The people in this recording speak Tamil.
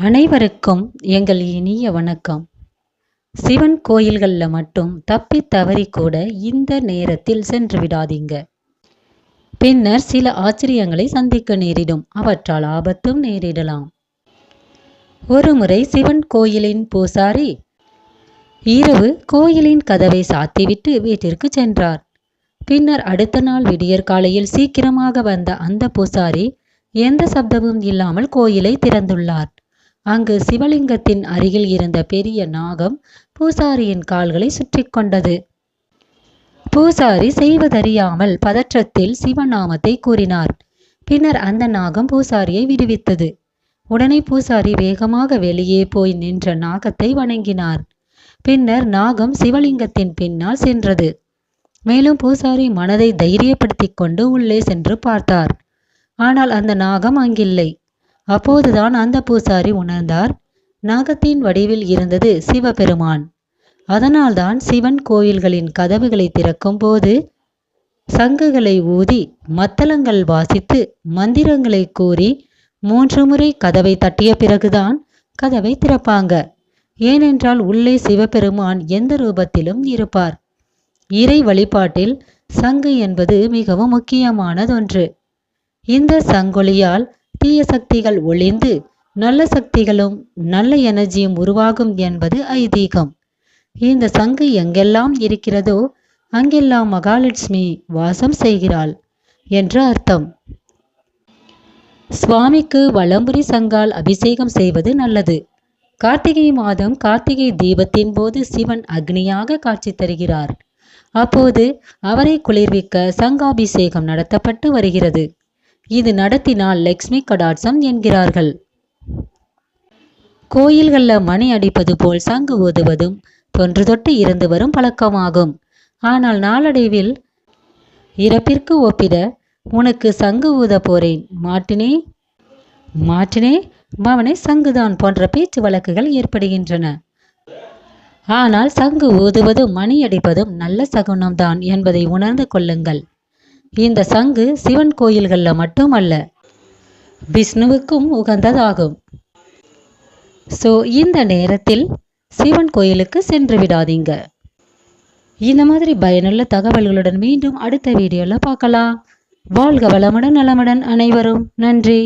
அனைவருக்கும் எங்கள் இனிய வணக்கம். சிவன் கோயில்களில் மட்டும் தப்பி தவறி கூட இந்த நேரத்தில் சென்று விடாதீங்க. பின்னர் சில ஆச்சரியங்களை சந்திக்க நேரிடும். அவற்றால் ஆபத்தும் நேரிடலாம். ஒருமுறை சிவன் கோயிலின் பூசாரி இரவு கோயிலின் கதவை சாத்திவிட்டு வீட்டிற்கு சென்றார். பின்னர் அடுத்த நாள் விடியற் காலையில் சீக்கிரமாக வந்த அந்த பூசாரி எந்த சப்தமும் இல்லாமல் கோயிலை திறந்துள்ளார். அங்கு சிவலிங்கத்தின் அருகில் இருந்த பெரிய நாகம் பூசாரியின் கால்களை சுற்றி கொண்டது. பூசாரி செய்வதறியாமல் பதற்றத்தில் சிவநாமத்தை கூறினார். பின்னர் அந்த நாகம் பூசாரியை விடுவித்தது. உடனே பூசாரி வேகமாக வெளியே போய் நின்ற நாகத்தை வணங்கினார். பின்னர் நாகம் சிவலிங்கத்தின் பின்னால் சென்றது. மேலும் பூசாரி மனதை தைரியப்படுத்திக் கொண்டு உள்ளே சென்று பார்த்தார். ஆனால் அந்த நாகம் அங்கில்லை. அப்போதுதான் அந்த பூசாரி உணர்ந்தார். நாகத்தின் வடிவில் இருந்தது சிவபெருமான். அதனால்தான் சிவன் கோயில்களின் கதவுகளை திறக்கும் போது சங்குகளை ஊதி மத்தளங்கள் வாசித்து மந்திரங்களை கூறி மூன்று முறை கதவை தட்டிய பிறகுதான் கதவை திறப்பாங்க. ஏனென்றால் உள்ளே சிவபெருமான் எந்த ரூபத்திலும் இருப்பார். இறை வழிபாட்டில் சங்கு என்பது மிகவும் முக்கியமானதொன்று. இந்த சங்கொலியால் தீய சக்திகள் ஒளிந்து நல்ல சக்திகளும் நல்ல எனர்ஜியும் உருவாகும் என்பது ஐதீகம். இந்த சங்கு எங்கெல்லாம் இருக்கிறதோ அங்கெல்லாம் மகாலட்சுமி வாசம் செய்கிறாள் என்று அர்த்தம். சுவாமிக்கு வளம்புரி சங்கால் அபிஷேகம் செய்வது நல்லது. கார்த்திகை மாதம் கார்த்திகை தீபத்தின் போது சிவன் அக்னியாக காட்சி தருகிறார். அப்போது அவரை குளிர்விக்க சங்காபிஷேகம் நடத்தப்பட்டு வருகிறது. இது நடத்தினால் லக்ஷ்மி கடாட்சம் என்கிறார்கள். கோயில்களில் மணி அடிப்பது போல் சங்கு ஊதுவதும் தொன்று தொட்டு இருந்து வரும் பழக்கமாகும். ஆனால் நாளடைவில் இறப்பிற்கு ஒப்பிட உனக்கு சங்கு ஊத போறேன். மாட்டினே? மாட்டினே? மவனை சங்குதான் போன்ற பேச்சு வழக்குகள் ஏற்படுகின்றன. ஆனால் சங்கு ஊதுவதும் மணி அடிப்பதும் நல்ல சகுனம்தான் என்பதை உணர்ந்து கொள்ளுங்கள். இந்த சங்கு சிவன் கோயில்களில் மட்டுமல்ல விஷ்ணுவுக்கும் உகந்ததாகும். ஸோ இந்த நேரத்தில் சிவன் கோயிலுக்கு சென்று விடாதீங்க. இந்த மாதிரி பயனுள்ள தகவல்களுடன் மீண்டும் அடுத்த வீடியோவில் பார்க்கலாம். வாழ்க வளமுடன் நலமுடன் அனைவரும். நன்றி.